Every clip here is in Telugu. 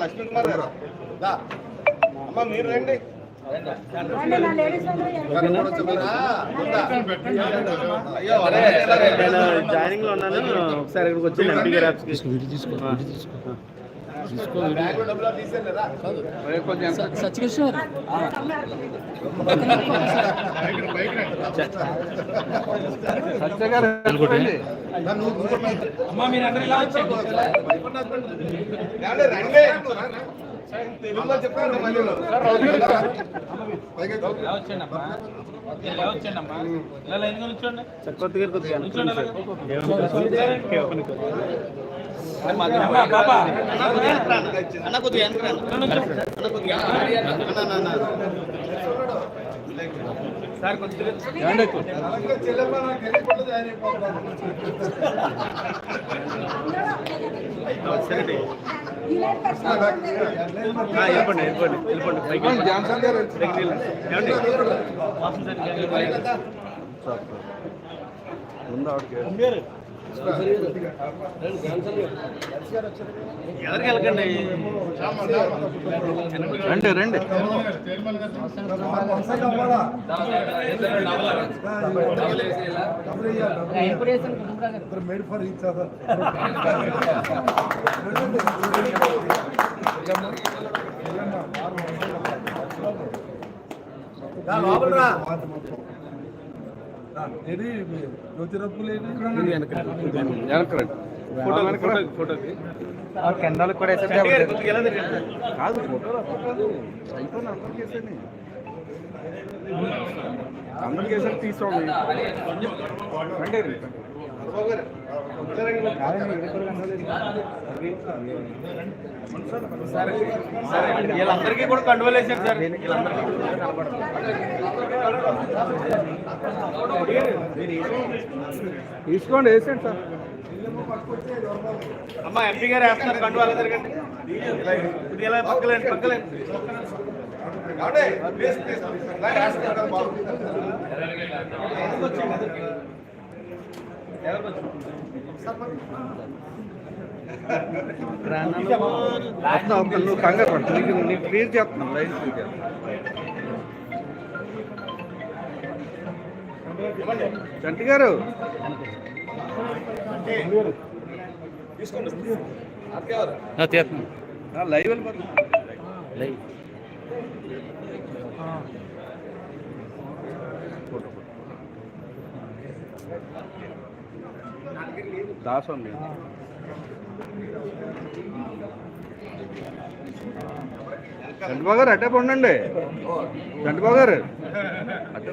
లక్ష్మీ కుమార్ గారు అమ్మ మీరు రండి అయ్యో అరే, అరే, నేను జాయినింగ్లో ఉన్నాను ఒకసారి ఇక్కడికి వచ్చి ఎంపీ గారి ఆఫీస్కి బ్యాగ్ డబ్బులు తీసేయలేరా? ఏమండి, రండి. తెలుగులో చెప్పండి మళ్ళీ చక్రవర్తి గారికి వెళ్ళిపోండి వెళ్ళిపోండి వెళ్ళిపోండి జాన్సన్ గారు ముందు ఆవిడకి ఎవరికి వెళ్ళకండి? రండి రండి. మేడ్ ఫర్ ఈచ్ అదర్ ఏది కెండాలకు కూడా. కాదు అందరికి వేసేది తీసుకోండి. సరే వీళ్ళందరికీ కూడా కండువలు వేసారు సార్ వీళ్ళందరికీ తీసుకోండి వేసేయండి సార్. అమ్మా ఎంపీ గారు వేస్తున్నారు తిరగండి ఇలా ఇది ఇలా పక్కలేండి పక్కలేండి. నువ్వు కంగారు పడు నీకు క్లియర్ చేస్తున్నాను లైన్ క్లియర్ చంటి గారు. లైవ్ అండి చంద్రబాబు గారు అట్టే పండండి. చంద్రబాబు గారు. అట్టే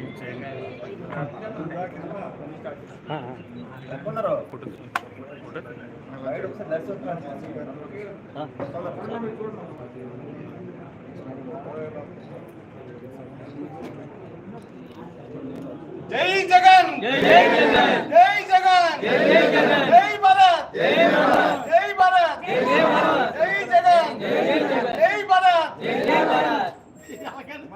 జై జగన్! జై జగన్! జై జగన్! జై జగన్! జై భారత్! జై భారత్! జై భారత్! జై భారత్ జై జగన్ జై జగన్ జై భారత్ జై భారత్ జై జై జై భారత్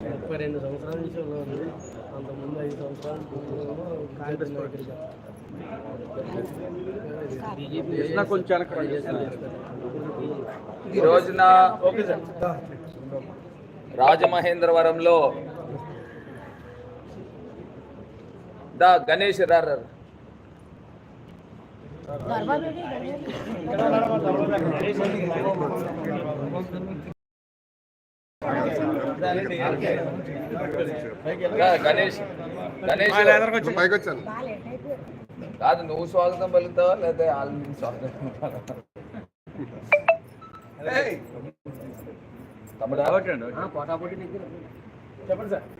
ముప్పై రెండు సంవత్సరాల నుంచి ఉన్నారు అంతకుముందు ఐదు సంవత్సరాలు కాంగ్రెస్ నాయకుడిగా ఈ రోజున రాజమహేంద్రవరంలో ద గణేష్ రార్ దా గణేష్. గణేష్. కాదు నువ్వు స్వాగతం పలుకుతావా లేదా వాళ్ళు స్వాగతం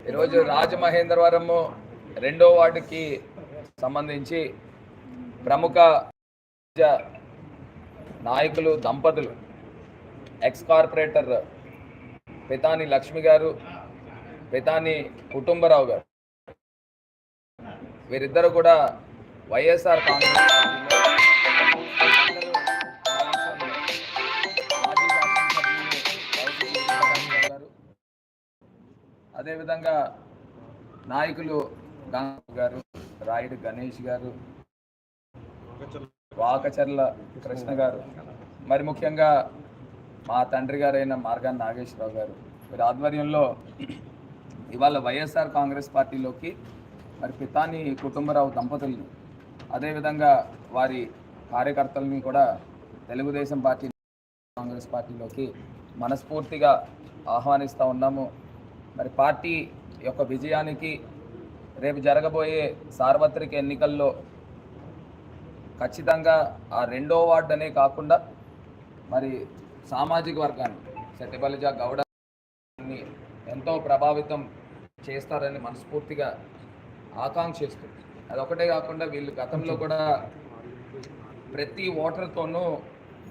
ఈరోజు రాజమహేంద్రవరము రెండో వార్డుకి సంబంధించి ప్రముఖ నాయకులు దంపతులు ఎక్స్ కార్పొరేటర్ పితాని లక్ష్మి గారు పితాని కుటుంబరావు గారు. వీరిద్దరు కూడా వైఎస్ఆర్ కాంగ్రెస్ పార్టీలో గారు అదేవిధంగా నాయకులు గారు రాయుడు గణేష్ గారు వాకచర్ల కృష్ణ గారు మరి ముఖ్యంగా మా తండ్రి గారైన మార్గాన్ నాగేశ్వరరావు గారు. వీరి ఆధ్వర్యంలో ఇవాళ వైఎస్ఆర్ కాంగ్రెస్ పార్టీలోకి మరి పితాని కుటుంబరావు దంపతులు అదేవిధంగా వారి కార్యకర్తలని కూడా తెలుగుదేశం పార్టీ కాంగ్రెస్ పార్టీలోకి మనస్ఫూర్తిగా ఆహ్వానిస్తూ ఉన్నాము. మరి పార్టీ యొక్క విజయానికి రేపు జరగబోయే సార్వత్రిక ఎన్నికల్లో ఖచ్చితంగా ఆ రెండో వార్డు అనే కాకుండా మరి సామాజిక వర్గాన్ని సెట్టిబలిజ గౌడని ఎంతో ప్రభావితం చేస్తారని మనస్ఫూర్తిగా ఆకాంక్షిస్తుంది అదొకటే కాకుండా వీళ్ళు గతంలో కూడా ప్రతి ఓటర్తోనూ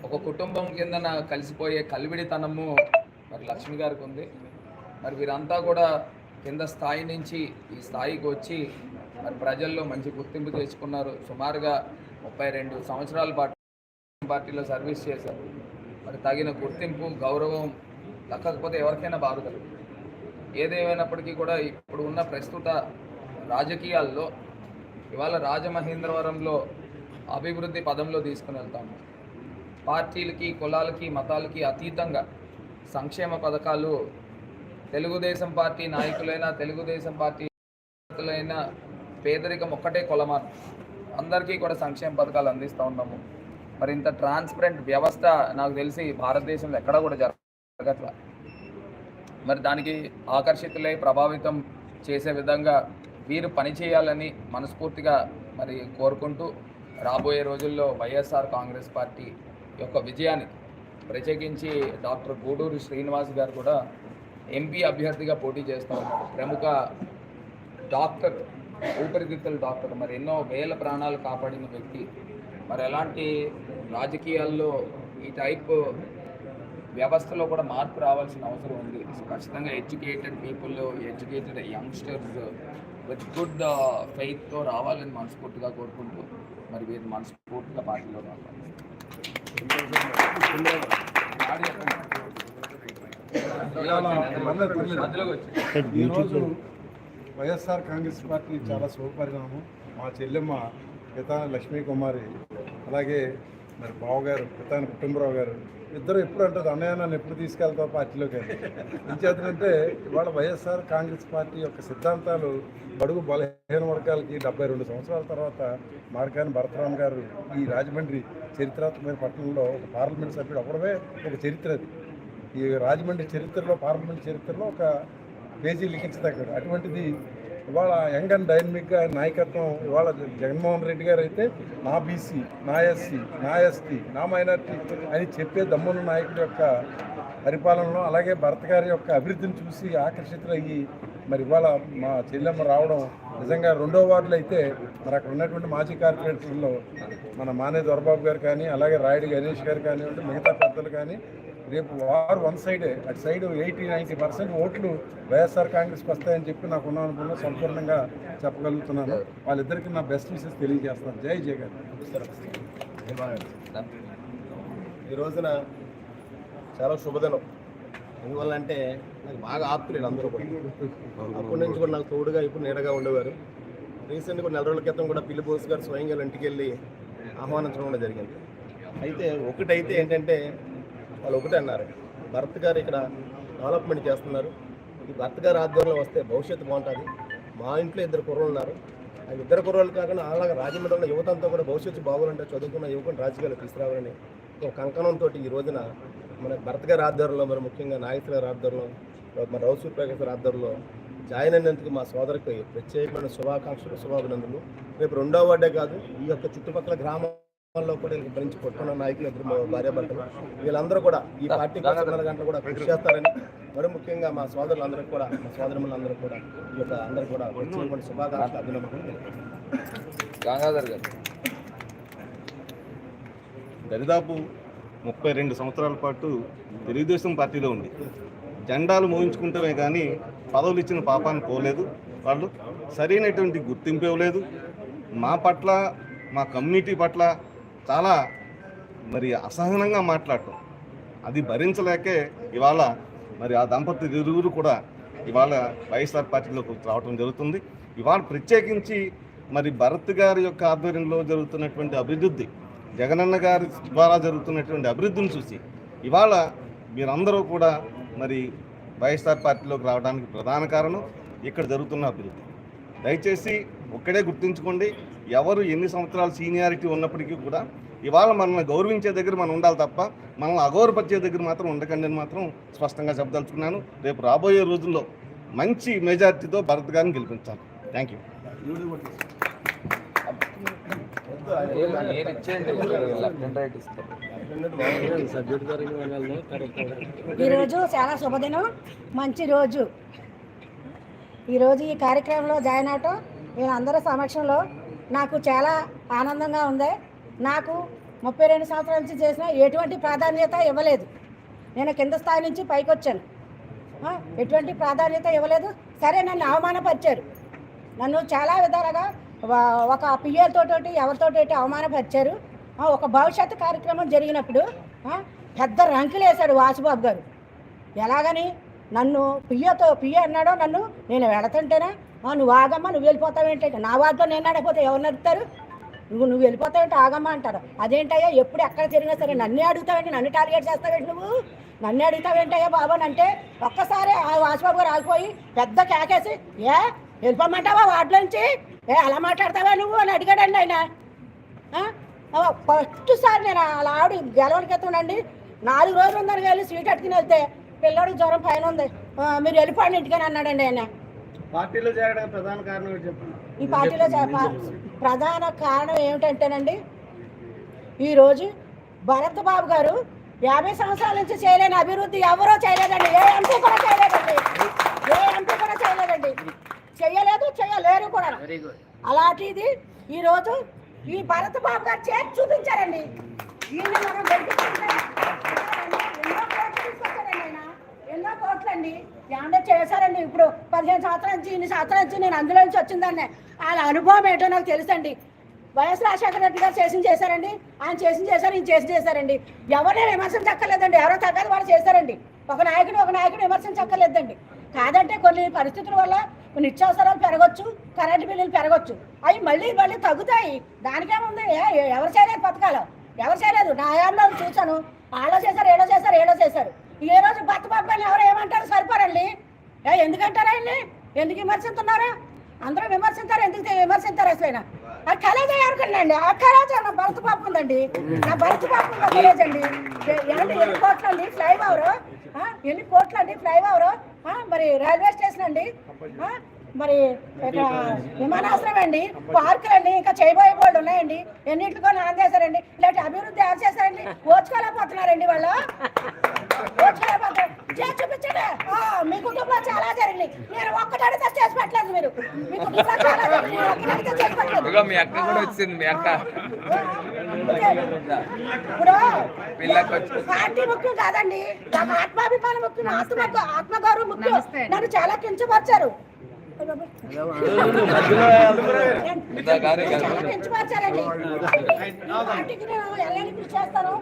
ఒక కుటుంబం కిందన కలిసిపోయే కలివిడితనము మరి లక్ష్మి గారికి ఉంది. మరి వీరంతా కూడా కింద స్థాయి నుంచి ఈ స్థాయికి వచ్చి మరి ప్రజల్లో మంచి గుర్తింపు తెచ్చుకున్నారు. సుమారుగా ముప్పై రెండు సంవత్సరాల పాటు పార్టీలో సర్వీస్ చేశారు. మరి తగిన గుర్తింపు గౌరవం దక్కకపోతే ఎవరికైనా బాధ కలుగుతుంది ఏదేమైనప్పటికీ కూడా ఇప్పుడు ఉన్న ప్రస్తుత రాజకీయాల్లో ఇవాళ రాజమహేంద్రవరంలో అభివృద్ధి పదంలో తీసుకుని వెళ్తాము. పార్టీలకి కులాలకి మతాలకి అతీతంగా సంక్షేమ పథకాలు తెలుగుదేశం పార్టీ నాయకులైనా తెలుగుదేశం పార్టీ నేతలైనా పేదరికం ఒక్కటే కొలమానం. అందరికీ కూడా సంక్షేమ పథకాలు అందిస్తూ ఉన్నాము. మరి ఇంత ట్రాన్స్పరెంట్ వ్యవస్థ నాకు తెలిసి భారతదేశంలో ఎక్కడ కూడా జరగట్లా. మరి దానికి ఆకర్షితులై ప్రభావితం చేసే విధంగా వీరు పనిచేయాలని మనస్ఫూర్తిగా మరి కోరుకుంటూ రాబోయే రోజుల్లో వైఎస్ఆర్ కాంగ్రెస్ పార్టీ యొక్క విజయానికి ప్రత్యేకించి డాక్టర్ గూడూరు శ్రీనివాస్ గారు కూడా ఎంపీ అభ్యర్థిగా పోటీ చేస్తూ ఉన్నారు. ప్రముఖ డాక్టర్ ఊపిరితిత్తుల డాక్టర్ మరి ఎన్నో వేల ప్రాణాలు కాపాడిన వ్యక్తి. మరి ఎలాంటి రాజకీయాల్లో ఈ టైప్ వ్యవస్థలో కూడా మార్పు రావాల్సిన అవసరం ఉంది. ఖచ్చితంగా educated people educated youngsters with good ఫెయిత్తో రావాలని మనస్ఫూర్తిగా కోరుకుంటూ మరి వీరు మనస్ఫూర్తిగా పార్టీలో రావాలి ఈరోజు వైఎస్ఆర్ కాంగ్రెస్ పార్టీ చాలా శుభపరిణామం. మా చెల్లెమ్మ పితాని లక్ష్మీ కుమారి అలాగే మరి బావగారు పితాని కుటుంబరావు గారు ఇద్దరు ఎప్పుడు అంటారు అన్నయ్య నన్ను ఎప్పుడు తీసుకెళ్తావు పార్టీలోకి? అని. ఎంచేతనంటే ఇవాళ వైఎస్ఆర్ కాంగ్రెస్ పార్టీ యొక్క సిద్ధాంతాలు బడుగు బలహీన వర్గాలకి డెబ్బై రెండు సంవత్సరాల తర్వాత మార్కాని భరతరామ్ గారు ఈ రాజమండ్రి చరిత్రాత్మకమైన పట్టణంలో ఒక పార్లమెంట్ సభ్యుడు అవ్వడమే ఒక చరిత్ర అది. ఈ రాజమండ్రి చరిత్రలో పార్లమెంట్ చరిత్రలో ఒక పేజీ లిఖించదగ్గడు. అటువంటిది ఇవాళ యంగ్ అండ్ డైనమిక్ నాయకత్వం ఇవాళ జగన్మోహన్ రెడ్డి గారు అయితే నా బీసీ నా ఎస్సీ నా ఎస్టీ నా మైనార్టీ అని చెప్పే దమ్మున్న నాయకుడి యొక్క పరిపాలనలో అలాగే భరత్ గారి యొక్క అభివృద్ధిని చూసి ఆకర్షితులయ్యి మరి ఇవాళ మా చెల్లెమ్మ రావడం నిజంగా రెండో వార్డులు అయితే మరి అక్కడ ఉన్నటువంటి మాజీ కార్పొరేటర్లో మన మానే దొరబాబు గారు కానీ అలాగే రాయుడు గణేష్ గారు కానివ్వండి మిగతా పెద్దలు కానీ రేపు వారు వన్ సైడే అటు సైడ్ ఎయిటీ నైంటీ పర్సెంట్ ఓట్లు వైఎస్ఆర్ కాంగ్రెస్కి వస్తాయని చెప్పి నాకు ఉన్న అనుకున్న సంపూర్ణంగా చెప్పగలుగుతున్నాను. వాళ్ళిద్దరికి నా బెస్ట్ విషెస్ తెలియజేస్తాను. జై జగన్. ఈ రోజున చాలా శుభదినం. ఎందువల్లంటే నాకు బాగా ఆత్మీయులు అందరూ కూడా. అప్పటి నుంచి కూడా నాకు తోడుగా ఇప్పుడు నీడగా ఉండేవారు. రీసెంట్గా నెల రోజుల క్రితం కూడా పిల్లి బోస్ గారు స్వయంగా ఇంటికి వెళ్ళి ఆహ్వానించడం కూడా జరిగింది. అయితే ఒకటైతే ఏంటంటే వాళ్ళు ఒకటే అన్నారు. భరత్ గారు ఇక్కడ డెవలప్మెంట్ చేస్తున్నారు. ఈ భరత్ గారు ఆధ్వర్యంలో వస్తే భవిష్యత్తు బాగుంటుంది. మా ఇంట్లో ఇద్దరు కుర్రలు ఉన్నారు. ఆ ఇద్దరు కుర్రలు కాకుండా అలాగే రాజమండ్రిలో ఉన్న యువతంతా కూడా భవిష్యత్తు బాగుంటే చదువుకున్న యువకుని రాజకీయాలు తీసుకురావాలని ఒక కంకణంతో ఈ రోజున మన భరత్ గారి ఆధ్వర్యంలో మరి ముఖ్యంగా నాగేశ్వర గారి ఆధ్వర్యంలో మన రౌసూర్ ప్రకాశ్ ఆధ్వర్యంలో జాయిన్ అయినందుకు మా సోదరికి ప్రత్యేకమైన శుభాకాంక్షలు శుభాభినందనలు. రేపు రెండో వార్డే కాదు ఈ యొక్క చుట్టుపక్కల గ్రామం గ్రామాల్లో కూడా ఇంక మంచి కొట్టుకున్న నాయకులు ఇద్దరు భార్యాభర్తలు. వీళ్ళందరూ కూడా ఈ పార్టీ గంటలు కూడా కృషి చేస్తారని మరి ముఖ్యంగా మా సోదరులందరూ కూడా మా సోదరులందరూ కూడా ఈ యొక్క అందరూ కూడా ప్రత్యేకమైన శుభాకాంక్షలు అభినందనలు. గంగాధర్ గారు. దరిదాపు ముప్పై రెండు సంవత్సరాల పాటు తెలుగుదేశం పార్టీలో ఉంది. జెండాలు మోయించుకుంటమే కానీ పదవులు ఇచ్చిన పాపాన్ని పోలేదు వాళ్ళు. సరైనటువంటి గుర్తింపు ఇవ్వలేదు. మా పట్ల మా కమ్యూనిటీ పట్ల చాలా మరి అసహనంగా మాట్లాడటం. అది భరించలేకే ఇవాళ మరి ఆ దంపతి ఇరువురు కూడా ఇవాళ వైఎస్ఆర్ పార్టీలోకి రావడం జరుగుతుంది. ఇవాళ ప్రత్యేకించి మరి భరత్ గారి యొక్క ఆధ్వర్యంలో జరుగుతున్నటువంటి అభివృద్ధి జగనన్న గారి ద్వారా జరుగుతున్నటువంటి అభివృద్ధిని చూసి ఇవాళ మీరందరూ కూడా మరి వైఎస్ఆర్ పార్టీలోకి రావడానికి ప్రధాన కారణం ఇక్కడ జరుగుతున్న అభివృద్ధి. దయచేసి ఒక్కడే గుర్తుంచుకోండి ఎవరు ఎన్ని సంవత్సరాలు సీనియారిటీ ఉన్నప్పటికీ కూడా ఇవాళ మనల్ని గౌరవించే దగ్గర మనం ఉండాలి తప్ప మనల్ని అగౌరవపరిచే దగ్గర మాత్రం ఉండకండి అని మాత్రం స్పష్టంగా చెప్పదలుచుకున్నాను. రేపు రాబోయే రోజుల్లో మంచి మెజార్టీతో భరత్ గారిని గెలిపించాలి. థ్యాంక్ యూ ఈరోజు చాలా శుభదినం. మంచి రోజు. ఈరోజు ఈ కార్యక్రమంలో జాయిన్ అవటం అందరి సమక్షంలో నాకు చాలా ఆనందంగా ఉంది. నాకు ముప్పై రెండు సంవత్సరాల నుంచి చేసిన ఎటువంటి ప్రాధాన్యత ఇవ్వలేదు. నేను కింద స్థాయి నుంచి పైకి వచ్చాను. ఎటువంటి ప్రాధాన్యత ఇవ్వలేదు. సరే నన్ను అవమానపరిచారు. నన్ను చాలా విధాలుగా ఒక పిఏలతోటి ఎవరితోటి అవమానపరిచారు. ఒక భవిష్యత్తు కార్యక్రమం జరిగినప్పుడు పెద్ద రంకులు వేశాడు వాసుబాబు గారు. ఎలాగని నన్ను పియ్యతో పియ్య అన్నాడో నన్ను నేను వెళుతుంటేనే నువ్వు ఆగమ్మా నువ్వు వెళ్ళిపోతావేంటే నా వాటితో నేను అడగపోతే ఎవరు నడుపుతారు? నువ్వు నువ్వు వెళ్ళిపోతావేంటి ఆగమ్మా అంటారు. అదేంటయ్యా ఎప్పుడు ఎక్కడ తిరిగినా సరే నన్నే అడుగుతావేంటి నన్ను టార్గెట్ చేస్తావేంటి నువ్వు? నన్ను అడుగుతావేంటయ్యా బాబు అని అంటే ఒక్కసారి ఆ వాసుబాబు గారు ఆగిపోయి పెద్ద కేకేసి ఏ వెళ్ళిపోమంటావా వాటిలోంచి ఏ అలా మాట్లాడతావా నువ్వు? అని అడిగాడండి ఆయన. ఫస్ట్ సారి నేను అలా ఆవిడ గెలవడానికి నాలుగు రోజులు ఉందని వెళ్ళి స్వీట్ అట్టుకుని వెళ్తే పిల్లోడికి జ్వరం పైన ఉంది. మీరు వెళ్ళిపోండి ఇంటికని అన్నాడండి ఆయన. పార్టీలో చేరడానికి ప్రధాన కారణం ఏంటి చెప్పండి. ఈ పార్టీలో ప్రధాన కారణం ఏమిటంటేనండి ఈరోజు భరత్ బాబు గారు యాభై సంవత్సరాల నుంచి చేయలేని అభివృద్ధి ఎవరో చేయలేదండి. ఏ ఎంపీ కూడా చేయలేదండి. ఏ ఎంపీ కూడా చేయలేదండి. చెయ్యలేదు చెయ్యలేరు కూడా. అలాంటిది ఈరోజు ఈ భరత్ బాబు గారు చేసి చూపించారండి. ఈయన మనం గెలిపించుకుంటే ఎన్నో కోట్లు తీసుకొచ్చారండి ఆయన? ఎన్నో కోట్లండి. ఏమన్నా చేశారండి? ఇప్పుడు పదిహేను సంవత్సరాల నుంచి ఇన్ని సంవత్సరాల నుంచి నేను అందులో నుంచి వచ్చిందాన్ని. వాళ్ళ అనుభవం ఏంటో నాకు తెలుసండి. వైఎస్ రాజశేఖర రెడ్డి గారు చేసింది చేశారండి. ఆయన చేసింది చేశారు ఈయన చేసి చేశారండి. ఎవరిని విమర్శించక్కర్లేదండి. ఎవరో తగ్గదు వాళ్ళు చేశారండి. ఒక నాయకుడు ఒక నాయకుడు విమర్శించక్కర్లేదండి. కాదంటే కొన్ని పరిస్థితుల వల్ల కొన్ని నిత్యావసరాలు పెరగచ్చు కరెంటు బిల్లులు పెరగచ్చు. అవి మళ్ళీ మళ్ళీ తగ్గుతాయి. దానికేముంది? ఎవరు చేయలేదు పథకాలు ఎవరు చేయలేదు? నా హయాంలో చూశాను. ఆలో చేశారు ఏడో చేశారు ఏడో చేశారు. ఏ రోజు బతు బాబు ఎవరు ఏమంటారు? సరిపోరండి. ఏ ఎందుకంటారా అండి ఎందుకు విమర్శిస్తున్నారా? అందరూ విమర్శించారు ఎందుకు విమర్శించారు అసలు ఆ కలేజ ఎవరికండి ఆ కలేజ నా భరత పాప ఉందండి. నా భరత పాప ఉన్న కలేజ్ అండి ఏ- ఎన్ని కోట్లు అండి ఫ్లైఓవర్ ఎన్ని కోట్లు అండి ఫ్లైఓవర్ మరి రైల్వే స్టేషన్ అండి మరి ఇక్కడ విమానాశ్రయం అండి పార్కులు అండి ఇంకా చేయబోయే వాళ్ళు ఉన్నాయండి. ఎన్నింటికో నాన్ చేశారండి ఇలాంటి అభివృద్ధి ఎవరు చేశారండి ఓర్చుకోలేకపోతున్నారండి వాళ్ళు చూపించండి. ఆ, మీ కుటుంబంలో చాలా జరిగింది. నేను ఒక్కటి అడిగితే చేసి పెట్టలేదు మీరు. మీ కుటుంబంలో చాలా జరిగింది. చేసి పెట్టలేదు. ఇదిగో మీ అక్క కూడా వచ్చింది మీ అక్క. ఇప్పుడు పిల్లకి వచ్చి. పార్టీ ముఖ్యం కాదండి. నాకు ఆత్మాభిమానం ముఖ్యం ఆత్మ ఆత్మగౌరవం ముఖ్యం. నన్ను చాలా కించపరిచారు. చేస్తాను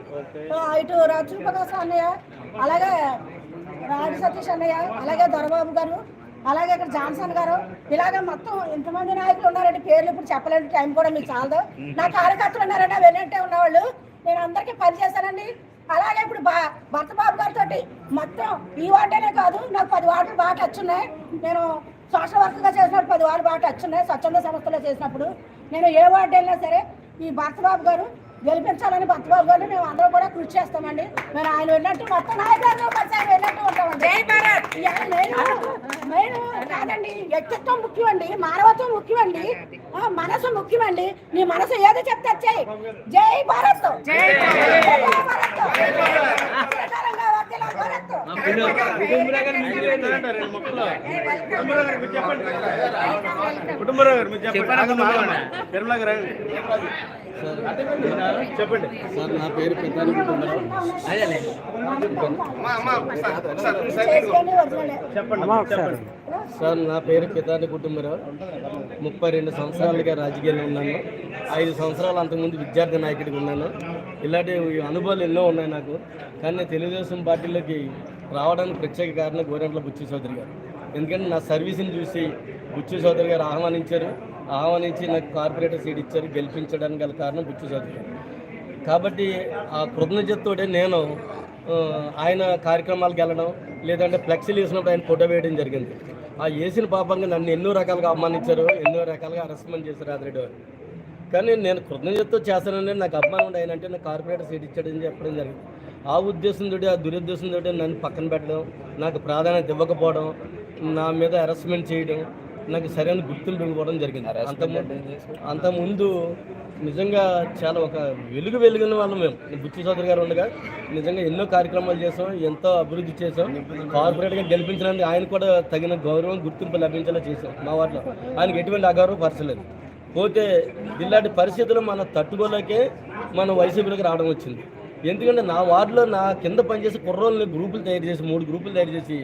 ఇటు రాజుప్రకాశ్ అన్నయ్య అలాగే రాజు సతీష్ అన్నయ్య అలాగే దొరబాబు గారు అలాగే ఇక్కడ జాన్సన్ గారు ఇలాగే మొత్తం ఇంతమంది నాయకులు ఉన్నారంటే పేర్లు ఇప్పుడు చెప్పలేని టైం కూడా మీకు చాలదు నా కార్యకర్తలు ఉన్నారంటే వెనంటే ఉన్నవాళ్ళు నేను అందరికీ పని చేశానండి అలాగే ఇప్పుడు బా భర్త బాబు గారితో మొత్తం ఈ వార్డేనే కాదు నాకు పది వాటలు బాగా టచ్ ఉన్నాయి. నేను సోషల్ వర్క్గా చేసినప్పుడు పది వార్డు బాగా టచ్ ఉన్నాయి స్వచ్ఛంద సంస్థలో చేసినప్పుడు. నేను ఏ వార్డు వెళ్ళినా సరే ఈ భర్త బాబు గారు గెలిపించాలని భర్త బాబు గారిని మేము అందరం కూడా కృషి చేస్తామండి. మేము ఆయన వెళ్ళినట్టు మొత్తం నాయకులు ఆయన వెళ్ళినట్టు ఉంటామండి. నేను కాదండి వ్యక్తిత్వం ముఖ్యం అండి మానవత్వం ముఖ్యం అండి ఆ, మనసు ముఖ్యమండి. నీ మనసు ఏదో చెప్తే వచ్చాయి జై భారత్! జై భారత్. కుటుంబరావు గారు మీరు చెప్పండి నిర్మలా గారు చెప్పండి సార్ నా పేరు కుటుంబరావు. చెప్పండి చెప్పండి సార్ నా పేరు పితాని కుటుంబరావు. ముప్పై రెండు సంవత్సరాలుగా రాజకీయాల్లో ఉన్నాను. ఐదు సంవత్సరాలు అంతకుముందు విద్యార్థి నాయకుడిగా ఉన్నాను. ఇలాంటి అనుభవాలు ఎన్నో ఉన్నాయి నాకు. కానీ తెలుగుదేశం పార్టీలోకి రావడానికి ప్రత్యేక కారణం గోరెంట్ల బుచ్చి చౌదరి గారు. ఎందుకంటే నా సర్వీస్ని చూసి బుచ్చి చౌదరి గారు ఆహ్వానించారు. ఆహ్వానించి నాకు కార్పొరేటర్ సీట్ ఇచ్చారు. గెలిపించడానికి గల కారణం బుచ్చి చౌదరి గారు. కాబట్టి ఆ కృతజ్ఞతతోటే నేను ఆయన కార్యక్రమాలకు వెళ్ళడం లేదంటే ఫ్లెక్సీలు వేసినప్పుడు ఆయన ఫోటో వేయడం జరిగింది. ఆ వేసిన పాపంగా నన్ను ఎన్నో రకాలుగా అవమానించారు ఎన్నో రకాలుగా అరెస్ట్మెంట్ చేశారు ఆదిరెడ్డి గారు కానీ నేను కృతజ్ఞతతో చేస్తానని నాకు అభిమానం ఉండే ఆయన అంటే నాకు కార్పొరేటర్ సీట్ ఇచ్చాడని చెప్పడం జరిగింది. ఆ ఉద్దేశంతో ఆ దురుద్దేశంతో నన్ను పక్కన పెట్టడం నాకు ప్రాధాన్యత ఇవ్వకపోవడం నా మీద అరెస్ట్మెంట్ చేయడం నాకు సరైన గుర్తింపు ఇవ్వడం జరిగింది. అంత అంతకుముందు నిజంగా చాలా ఒక వెలుగు వెలుగున్న వాళ్ళం మేము. బుచ్చి చౌదరి గారు ఉండగా నిజంగా ఎన్నో కార్యక్రమాలు చేసాం ఎంతో అభివృద్ధి చేసాం. కార్పొరేట్గా గెలిపించడానికి ఆయన కూడా తగిన గౌరవం గుర్తింపు లభించేలా చేసాం మా వాటిలో ఆయనకి ఎటువంటి అగౌరవం పరచలేదు. పోతే ఇలాంటి పరిస్థితులు మన తట్టుకోలేకే మనం వైసీపీలోకి రావడం వచ్చింది. ఎందుకంటే నా వార్డులో నా కింద పనిచేసి కుర్రోళ్ళని గ్రూపులు తయారు చేసి మూడు గ్రూపులు తయారు చేసి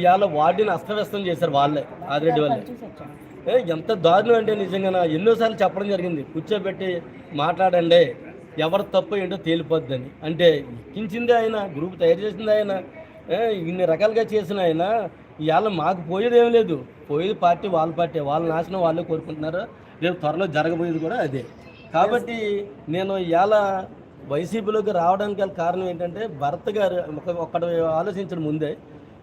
ఇవాళ వార్డుని అస్తవ్యస్తం చేశారు వాళ్ళే ఆదిరెడ్డి వాళ్ళే. ఎంత దారుణం అంటే నిజంగా నా ఎన్నోసార్లు చెప్పడం జరిగింది. కూర్చోబెట్టి మాట్లాడండి. ఎవరు తప్పు ఏంటో తేలిపోద్దని. అంటే ఎక్కించింది ఆయన గ్రూప్ తయారు చేసింది ఆయన ఇన్ని రకాలుగా చేసిన ఆయన ఇవాళ మాకు పోయేది ఏం లేదు. పోయేది పార్టీ వాళ్ళ పార్టీ. వాళ్ళ నాశనం వాళ్ళే కోరుకుంటున్నారు. రేపు త్వరలో జరగబోయేది కూడా అదే. కాబట్టి నేను ఇవాళ వైసీపీలోకి రావడానికి గల కారణం ఏంటంటే భరత్ గారు ఒక ఒక్కటి ఆలోచించిన ముందే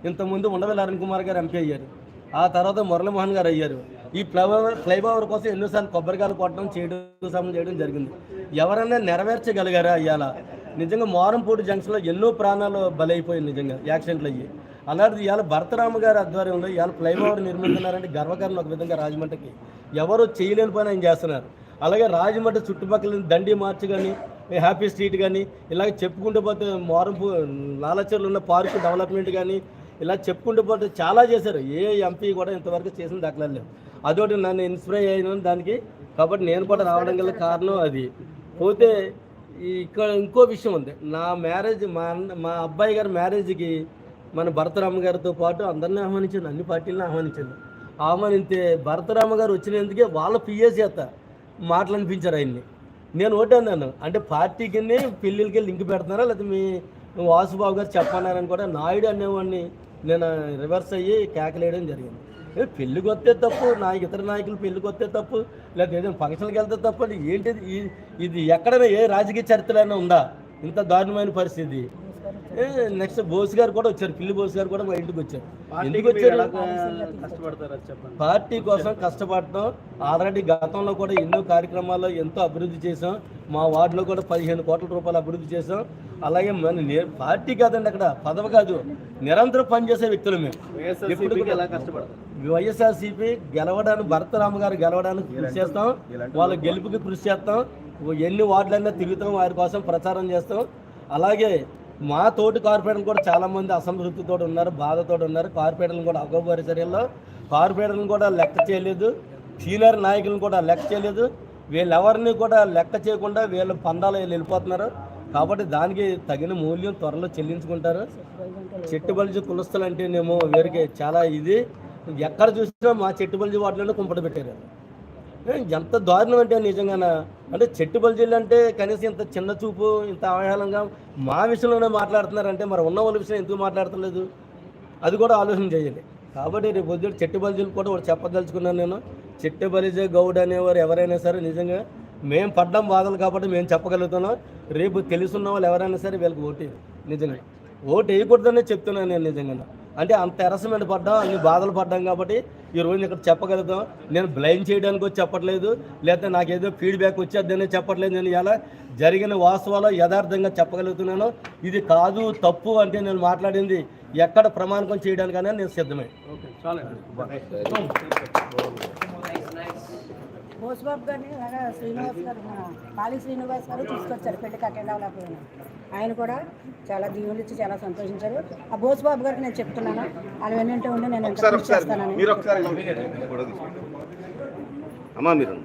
ఇంతకుముందు ఉండవల్లి అరుణ్ కుమార్ గారు ఎంపీ అయ్యారు. ఆ తర్వాత మురళీమోహన్ గారు అయ్యారు. ఈ ఫ్లైఓవర్ ఫ్లైఓవర్ కోసం ఎన్నోసార్లు కొబ్బరికాయలు కొట్టడం చేయడం సమయం చేయడం జరిగింది. ఎవరైనా నెరవేర్చగలిగారా ఇవాళ నిజంగా మోరంపూటి జంక్షన్లో ఎన్నో ప్రాణాలు బలైపోయాయి నిజంగా యాక్సిడెంట్లు అయ్యి. అలాంటిది ఇవాళ భరతరామ గారి ఆధ్వర్యంలో ఇవాళ ఫ్లైఓవర్ నిర్మిస్తున్నారంటే గర్వకారణం ఒక విధంగా రాజమండ్రికి. ఎవరు చేయలేని పని ఆయన చేస్తున్నారు. అలాగే రాజమండ్రి చుట్టుపక్కల దండి మార్చ్ కానీ హ్యాపీ స్ట్రీట్ కానీ ఇలాగ చెప్పుకుంటూ పోతే మోరంపూ లాలచర్లు ఉన్న పార్కు డెవలప్మెంట్ కానీ ఇలా చెప్పుకుంటూ పోతే చాలా చేశారు. ఏ ఎంపీ కూడా ఇంతవరకు చేసిన దాఖలాలు లేవు. అదొకటి నన్ను ఇన్స్పైర్ అయ్యాను దానికి. కాబట్టి నేను కూడా రావడం గల కారణం అది. పోతే ఇక్కడ ఇంకో విషయం ఉంది. నా మ్యారేజ్ మా అన్న మా అబ్బాయి గారి మ్యారేజ్కి మన భరతరామ గారితో పాటు అందరిని ఆహ్వానించింది అన్ని పార్టీలను ఆహ్వానించింది. ఆహ్వానిస్తే భరతరామ గారు వచ్చినందుకే వాళ్ళ పిఎస్ చేత మాటలు అనిపించారు ఆయన్ని. నేను ఓటే అన్నాను. అంటే పార్టీకి పెళ్ళిళ్ళకి లింక్ పెడుతున్నారా? లేకపోతే మీ వాసుబాబు గారు చెప్పన్నారని కూడా నాయుడు అనేవాడిని నేను రివర్స్ అయ్యి కేకలేయడం జరిగింది. పెళ్ళికి వస్తే తప్పు నా ఇతర నాయకులు పెళ్ళికి వస్తే తప్పు లేకపోతే ఏదైనా ఫంక్షన్కి వెళ్తే తప్పు అని ఏంటిది? ఇది ఎక్కడైనా ఏ రాజకీయ చరిత్రలో ఉందా? ఇంత దారుణమైన పరిస్థితి. నెక్స్ట్ బోస్ గారు కూడా వచ్చారు పిల్లి బోస్ గారు కూడా మా ఇంటికి వచ్చారు. ఎందుకు వచ్చారు? పార్టీ కోసం కష్టపడటం ఆల్రెడీ గతంలో కూడా ఎన్నో కార్యక్రమాల్లో ఎంతో అభివృద్ధి చేసాం మా వార్డులో కూడా పదిహేను కోట్ల రూపాయలు అభివృద్ధి చేసాం అలాగే మన పార్టీ కాదండి అక్కడ పదవి కాదు నిరంతరం పనిచేసే వ్యక్తులు మేము. ఎప్పుడు వైఎస్ఆర్సీపీ గెలవడానికి భరతరామ గారు గెలవడానికి కృషి చేస్తాం. వాళ్ళ గెలుపుకి కృషి చేస్తాం. ఎన్ని వార్డులైనా తిరుగుతాం వారి కోసం ప్రచారం చేస్తాం. అలాగే మా తోటి కార్పొరేటర్లు కూడా చాలామంది అసంతృప్తితో ఉన్నారు బాధతో ఉన్నారు. కార్పొరేటర్లు కూడా అగోబారి చర్యల్లో కార్పొరేటర్లను కూడా లెక్క చేయలేదు సీనియర్ నాయకులను కూడా లెక్క చేయలేదు. వీళ్ళెవరిని కూడా లెక్క చేయకుండా వీళ్ళు పందాలు వెళ్ళిపోతున్నారు. కాబట్టి దానికి తగిన మూల్యం త్వరలో చెల్లించుకుంటారు. చెట్టుబలిజి కులస్తులు అంటేనేమో వీరికి చాలా ఇది. ఎక్కడ చూసినా మా చెట్టుబలిజి వాటిలోనే కుంపట పెట్టారు. ఎంత దారుణం అంటే నిజంగాన? అంటే చెట్టుబలిజీలు అంటే కనీసం ఇంత చిన్న చూపు ఇంత అవహేళనగా మా విషయంలోనే మాట్లాడుతున్నారంటే మరి ఉన్న వాళ్ళ విషయం ఎందుకు మాట్లాడతలేదు? అది కూడా ఆలోచన చేయాలి కాబట్టి రేపు పొద్దున చెట్టు బలిజీలు కూడా ఒకటి చెప్పదలుచుకున్నాను నేను. చెట్టు గౌడ్ అనేవారు ఎవరైనా సరే నిజంగా మేము పడ్డం బాధలు కాబట్టి మేము చెప్పగలుగుతున్నాం. రేపు తెలుసున్న వాళ్ళు ఎవరైనా సరే వీళ్ళకి ఓటు నిజంగా. ఓటు వేయకూడదనే చెప్తున్నాను నేను నిజంగా అంటే అంత ఎరసమెంట్ పడ్డాం అన్ని బాధలు పడ్డాం కాబట్టి ఈ రోజు ఇక్కడ చెప్పగలుగుతాం. నేను బ్లైండ్ చేయడానికి వచ్చి చెప్పట్లేదు లేకపోతే నాకు ఏదో ఫీడ్బ్యాక్ వచ్చేద్దనే చెప్పట్లేదు. నేను ఇలా జరిగిన వాస్తవాలు యథార్థంగా చెప్పగలుగుతున్నాను. ఇది కాదు తప్పు అంటే నేను మాట్లాడింది ఎక్కడ ప్రమాణకం చేయడానికైనా నేను సిద్ధమే. బోస్బాబు గారిని అలాగా శ్రీనివాస్ గారు మన కాళీ శ్రీనివాస్ గారు తీసుకొచ్చారు పెళ్ళి కట్టెండవలకు ఆయన కూడా చాలా దీవులు ఇచ్చి చాలా సంతోషించారు. ఆ బోస్బాబు గారికి నేను చెప్తున్నాను వాళ్ళు వెన్నంటే ఉండి నేను ఎంత కృషి చేస్తానని. అమ్మా మీరు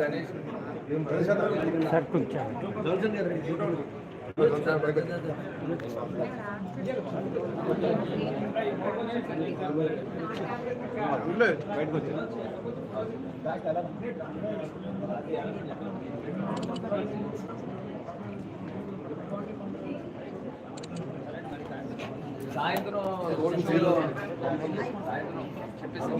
గణేష్ సాయంత్రం రోడ్ షోలో సాయంత్రం చెప్పేసి